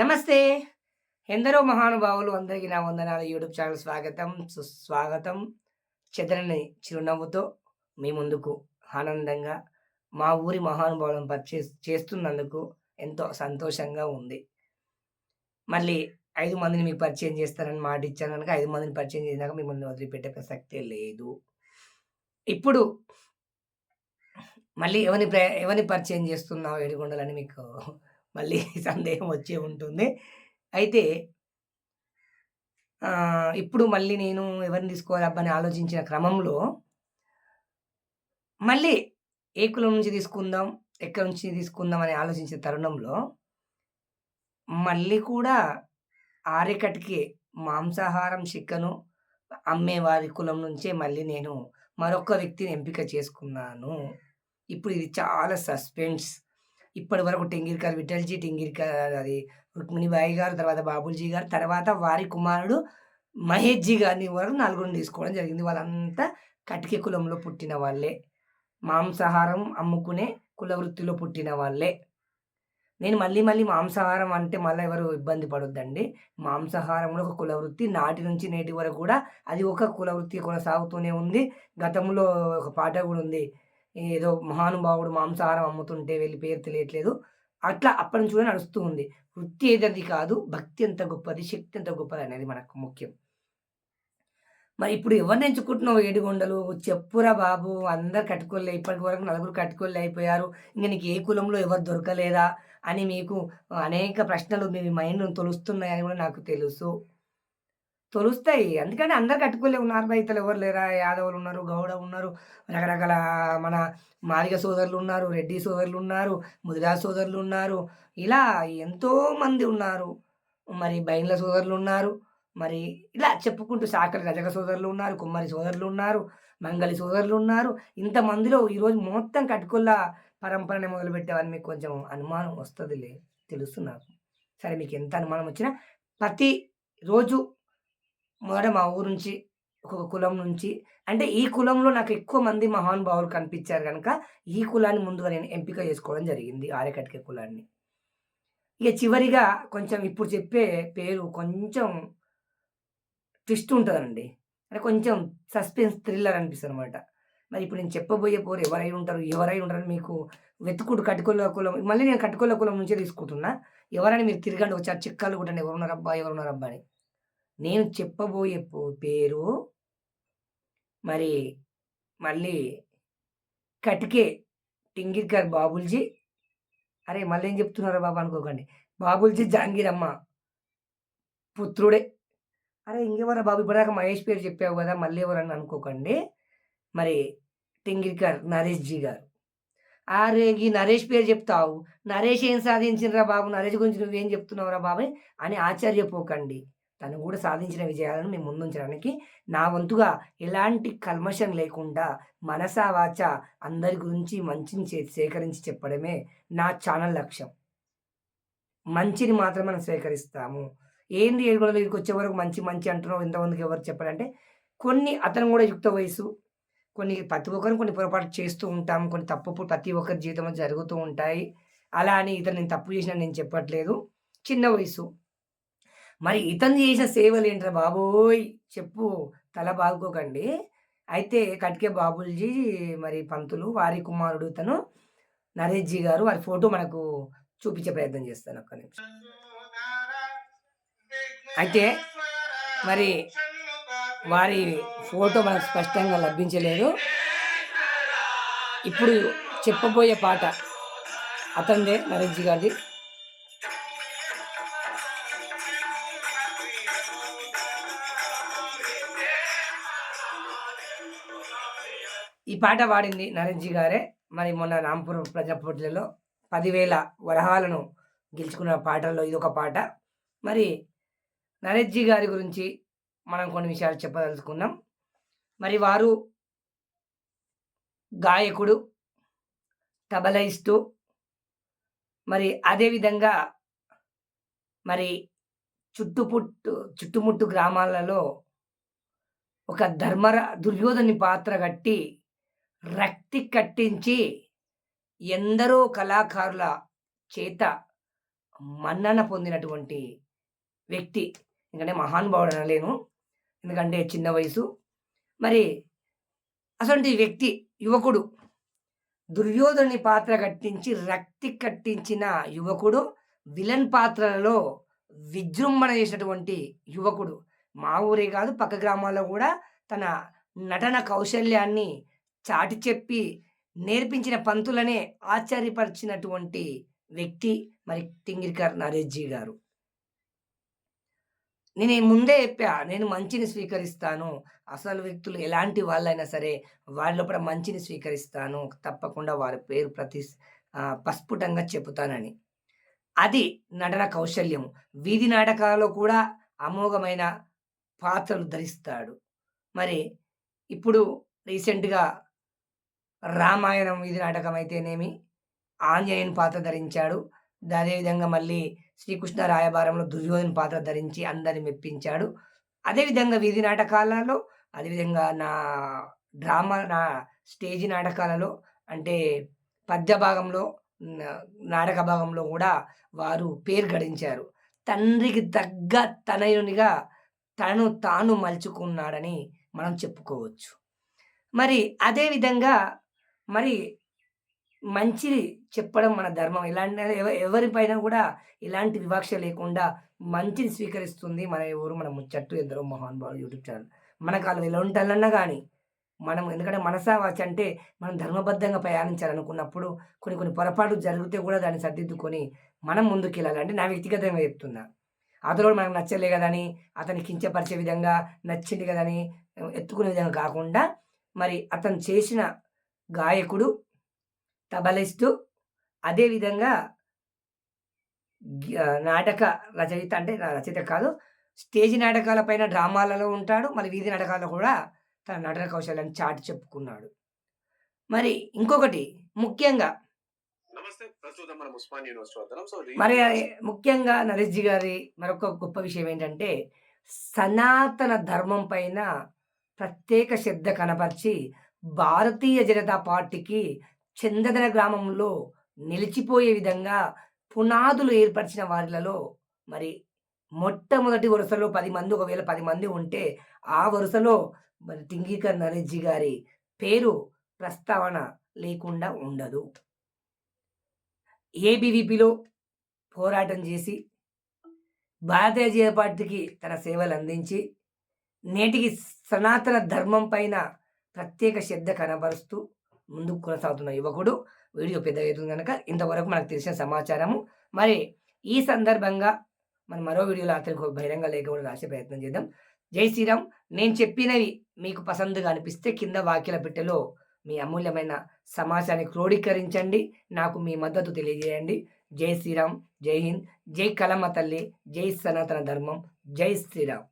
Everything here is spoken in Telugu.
నమస్తే. ఎందరో మహానుభావులు అందరికీ నా వందనాలు. యూట్యూబ్ ఛానల్ స్వాగతం. సుస్వాగతం. చెదరని చిరునవ్వుతో మీ ముందుకు ఆనందంగా మా ఊరి మహానుభావులను పరిచే చేస్తున్నందుకు ఎంతో సంతోషంగా ఉంది. మళ్ళీ ఐదు మందిని మీకు పరిచయం చేస్తానని మాట ఇచ్చాను కనుక ఐదు మందిని పరిచయం చేసినాక మిమ్మల్ని వదిలిపెట్టే ప్రసక్తే లేదు. ఇప్పుడు మళ్ళీ ఎవరిని ప్ర ఎవరిని పరిచయం చేస్తున్నావు ఏడుగుండాలని మీకు మళ్ళీ సందేహం వచ్చే ఉంటుంది. అయితే ఇప్పుడు మళ్ళీ నేను ఎవరిని తీసుకోవాలి అబ్బని ఆలోచించిన క్రమంలో మళ్ళీ ఏ కులం నుంచి తీసుకుందాం ఎక్కడి నుంచి తీసుకుందాం అని ఆలోచించే తరుణంలో మళ్ళీ కూడా ఆరికటికి మాంసాహారం చికెను అమ్మే వారి కులం నుంచే మళ్ళీ నేను మరొక వ్యక్తిని ఎంపిక చేసుకున్నాను. ఇప్పుడు ఇది చాలా సస్పెన్స్. ఇప్పటి వరకు టెంగిరికర్ విఠల్జీ టెంగిరికర్ అది రుక్మిణిబాయి గారు తర్వాత బాబుల్జీ గారు తర్వాత వారి కుమారుడు మహేష్జీ గారిని వరకు నలుగురిని తీసుకోవడం జరిగింది. వాళ్ళంతా కటిక కులంలో పుట్టిన వాళ్ళే. మాంసాహారం అమ్ముకునే కుల వృత్తిలో పుట్టిన వాళ్ళే. నేను మళ్ళీ మళ్ళీ మాంసాహారం అంటే మళ్ళీ ఎవరు ఇబ్బంది పడొద్దండి. మాంసాహారంలో ఒక కుల వృత్తి నాటి నుంచి నేటి వరకు కూడా అది ఒక కుల వృత్తి కొనసాగుతూనే ఉంది. గతంలో ఒక పాట కూడా ఉంది. ఏదో మహానుభావుడు మాంసాహారం అమ్ముతుంటే వెళ్ళి పేరు తెలియట్లేదు. అట్లా అప్పటి నుంచి కూడా నడుస్తూ ఉంది. వృత్తి ఏదది కాదు భక్తి ఎంత గొప్పది శక్తి ఎంత గొప్పది అనేది మనకు ముఖ్యం. మరి ఇప్పుడు ఎవరిని ఎంచుకుంటున్నావు ఏడుగొండలు? చెప్పురా బాబు అందరు కట్టుకోలే ఇప్పటి వరకు నలుగురు కట్టుకోలే అయిపోయారు. ఇంకా నీకు ఏ కులంలో ఎవరు దొరకలేదా? అని మీకు అనేక ప్రశ్నలు మీ మైండ్ తొలుస్తున్నాయని కూడా నాకు తెలుసు. తొలుస్తాయి. అందుకని అందరు కట్టుకోలే ఉన్నారు. రైతులు ఎవరు లేరా? యాదవులు ఉన్నారు గౌడ ఉన్నారు రకరకాల మన మాదిగ సోదరులు ఉన్నారు రెడ్డి సోదరులు ఉన్నారు ముదిరా సోదరులు ఉన్నారు. ఇలా ఎంతోమంది ఉన్నారు. మరి బైన్ల సోదరులు ఉన్నారు. మరి ఇలా చెప్పుకుంటూ సాకలి రజక సోదరులు ఉన్నారు కుమ్మరి సోదరులు ఉన్నారు మంగళి సోదరులు ఉన్నారు. ఇంతమందిలో ఈరోజు మొత్తం కట్టుకుల్ల పరంపరని మొదలుపెట్టేవాడిని మీకు కొంచెం అనుమానం వస్తుందిలే తెలుసు నాకు. సరే మీకు ఎంత అనుమానం వచ్చినా ప్రతి రోజు మొదట మా ఊరు నుంచి ఒక కులం నుంచి. అంటే ఈ కులంలో నాకు ఎక్కువ మంది మహానుభావులు కనిపించారు కనుక ఈ కులాన్ని ముందుగా నేను ఎంపిక చేసుకోవడం జరిగింది ఆర్యకటిక కులాన్ని. ఇక చివరిగా కొంచెం ఇప్పుడు చెప్పే పేరు కొంచెం ట్విస్ట్ ఉంటుందండి. అంటే కొంచెం సస్పెన్స్ థ్రిల్లర్ అనిపిస్తుంది అనమాట మరి ఇప్పుడు నేను చెప్పబోయే పోరు ఎవరై ఉంటారు ఎవరై ఉంటారని మీకు వెతుకుడు కట్టుకోల కులం మళ్ళీ నేను కట్టుకోల కులం నుంచే తీసుకుంటున్నా. ఎవరని మీరు తిరగండి ఒకసారి చిక్కాలు కూడా ఎవరున్నారబ్బా అబ్బా అని. నేను చెప్పబోయే పేరు మరి మళ్ళీ కటికే టింగిర్కర్ బాబుల్జీ. అరే మళ్ళీ ఏం చెప్తున్నారా బాబు అనుకోకండి. బాబుల్జీ జాంగీరమ్మ పుత్రుడే. అరే ఇంకెవరా బాబు? ఇప్పటిదాకా మహేష్ పేరు చెప్పావు కదా మళ్ళీ ఎవరని అనుకోకండి. మరి టింగిర్కర్ నరేష్ జీ గారు. అరే ఈ నరేష్ పేరు చెప్తావు. నరేష్ ఏం సాధించినరా బాబు? నరేష్ గురించి నువ్వేం చెప్తున్నావురా బాబాయ్ అని ఆశ్చర్యపోకండి. తను కూడా సాధించిన విజయాలను మేము ముందుంచడానికి నా వంతుగా ఎలాంటి కల్మషం లేకుండా మనసా వాచ అందరి గురించి మంచిని సేకరించి చెప్పడమే నా ఛానల్ లక్ష్యం. మంచిని మాత్రమే మనం స్వీకరిస్తాము ఏంది ఏడుగుల దగ్గరికి వచ్చే వరకు మంచి మంచి అంటున్నావు ఇంతమందికి ఎవరు చెప్పాలంటే కొన్ని అతను కూడా యుక్త వయసు కొన్ని ప్రతి ఒక్కరు కొన్ని పొరపాటు చేస్తూ ఉంటాం కొన్ని తప్పు ప్రతి ఒక్కరి జీవితంలో జరుగుతూ ఉంటాయి. అలా అని ఇతను నేను తప్పు చేసిన నేను చెప్పట్లేదు. చిన్న వయసు. మరి ఇతను చేసిన సేవలు ఏంట్రా బాబోయ్! చెప్పు తల బాగుకోకండి అయితే కట్కే బాబుల్జీ మరి పంతులు వారి కుమారుడు తను నరేష్జీ గారు వారి ఫోటో మనకు చూపించే ప్రయత్నం చేస్తాను ఒక్క నిమిషం. అయితే మరి వారి ఫోటో మనకు స్పష్టంగా లభించలేదు. ఇప్పుడు చెప్పబోయే పాట అతందే నరేష్జీ గారిది. పాట పాడింది నరేంజీ గారే. మరి మొన్న రాంపూర్ ప్రజాపోటీలలో పదివేల వరహాలను గెలుచుకున్న పాటల్లో ఇది ఒక పాట. మరి నరేష్జీ గారి గురించి మనం కొన్ని విషయాలు చెప్పదలుచుకున్నాం. మరి వారు గాయకుడు తబలయిస్తూ మరి అదేవిధంగా మరి చుట్టుపుట్టు చుట్టుముట్టు గ్రామాలలో ఒక ధర్మర దుర్యోధని పాత్ర కట్టి రక్తి కట్టించి ఎందరో కళాకారుల చేత మన్నన పొందినటువంటి వ్యక్తి. ఎందుకంటే మహానుభావుడు అనలేను. ఎందుకంటే చిన్న వయసు. మరి అసలు వ్యక్తి యువకుడు. దుర్యోధని పాత్ర కట్టించి రక్తి కట్టించిన యువకుడు. విలన్ పాత్రలలో విజృంభణ చేసినటువంటి యువకుడు. మా ఊరే కాదు పక్క గ్రామాల్లో కూడా తన నటన కౌశల్యాన్ని చాటి చెప్పి నేర్పించిన పంతులనే ఆశ్చర్యపరిచినటువంటి వ్యక్తి మరి టింగిరికర్ నరేష్‌జీ గారు. నేను ముందే చెప్పా. నేను మంచిని స్వీకరిస్తాను. అసలు వ్యక్తులు ఎలాంటి వాళ్ళైనా సరే వాళ్ళు కూడా మంచిని స్వీకరిస్తాను. తప్పకుండా వారి పేరు ప్రతి పస్ఫుటంగా చెబుతానని అది నటన కౌశల్యం. వీధి నాటకాలలో కూడా అమోఘమైన పాత్రలు ధరిస్తాడు. మరి ఇప్పుడు రీసెంట్‌గా రామాయణం వీధి నాటకం అయితేనేమి, ఆంజనేయుని పాత్ర ధరించాడు. అదేవిధంగా మళ్ళీ శ్రీకృష్ణ రాయబారంలో దుర్యోధన పాత్ర ధరించి అందరిని మెప్పించాడు. అదేవిధంగా వీధి నాటకాలలో, అదేవిధంగా నా డ్రామా నా స్టేజి నాటకాలలో అంటే పద్య భాగంలో, నాటక భాగంలో కూడా వారు పేరు గడించారు. తండ్రికి తగ్గ తనయునిగా తను తాను మలుచుకున్నాడని మనం చెప్పుకోవచ్చు. మరి అదేవిధంగా మరి మంచి చెప్పడం మన ధర్మం. ఎలాంటి ఎవరిపైన కూడా ఎలాంటి వివక్ష లేకుండా మంచిని స్వీకరిస్తుంది మన ఎవరు మన ముచ్చట్టు ఎందరో మహానుభావులు యూట్యూబ్ ఛానల్. మనకు ఆళ్ళు ఎలా ఉండాలన్నా కానీ మనం ఎందుకంటే మనసావాచి అంటే మనం ధర్మబద్ధంగా ప్రయాణించాలనుకున్నప్పుడు కొన్ని కొన్ని పొరపాట్లు జరిగితే కూడా దాన్ని సర్దిద్దుకొని మనం ముందుకు అంటే నా వ్యక్తిగతంగా చెప్తున్నా. అతను మనకు నచ్చలే కదని అతని కించపరిచే విధంగా, నచ్చింది కదని ఎత్తుకునే విధంగా కాకుండా మరి అతను చేసిన గాయకుడు, తబలిస్టు అదే విధంగా గ్య నాటక రచయిత అంటే రచయిత కాదు. స్టేజి నాటకాల పైన డ్రామాలలో ఉంటాడు. మళ్ళీ వీధి నాటకాల్లో కూడా తన నటన కౌశల్యాన్ని చాటి చెప్పుకున్నాడు. మరి ఇంకొకటి ముఖ్యంగా మరి ముఖ్యంగా నరేష్‌జీ గారి మరొక గొప్ప విషయం ఏంటంటే, సనాతన ధర్మం పైన ప్రత్యేక శ్రద్ధ కనపరిచి, భారతీయ జనతా పార్టీకి చందదన గ్రామంలో నిలిచిపోయే విధంగా పునాదులు ఏర్పరిచిన వారిలలో మరి మొట్టమొదటి వరుసలో పది మంది ఒకవేళ పది మంది ఉంటే, ఆ వరుసలో మరి టింగికర్ నరేజీ గారి పేరు ప్రస్తావన లేకుండా ఉండదు. ఏబీవీపీలో పోరాటం చేసి, భారతీయ జనతా పార్టీకి తన సేవలు అందించి నేటికి సనాతన ధర్మం పైన ప్రత్యేక శ్రద్ధ కనబరుస్తూ ముందుకు కొనసాగుతున్న యువకుడు. వీడియో పెద్ద అవుతుంది కనుక ఇంతవరకు మనకు తెలిసిన సమాచారము. మరి ఈ సందర్భంగా మనం మరో వీడియోలో అతనికి బహిరంగ లేఖ కూడా రాసే ప్రయత్నం చేద్దాం. జై శ్రీరామ్. నేను చెప్పినవి మీకు పసందుగా అనిపిస్తే కింద వాక్యల పెట్టెలో మీ అమూల్యమైన సమాచారాన్ని క్రోడీకరించండి. నాకు మీ మద్దతు తెలియజేయండి. జై శ్రీరామ్. జై హింద్. జై కలమ తల్లి. జై సనాతన ధర్మం. జై శ్రీరామ్.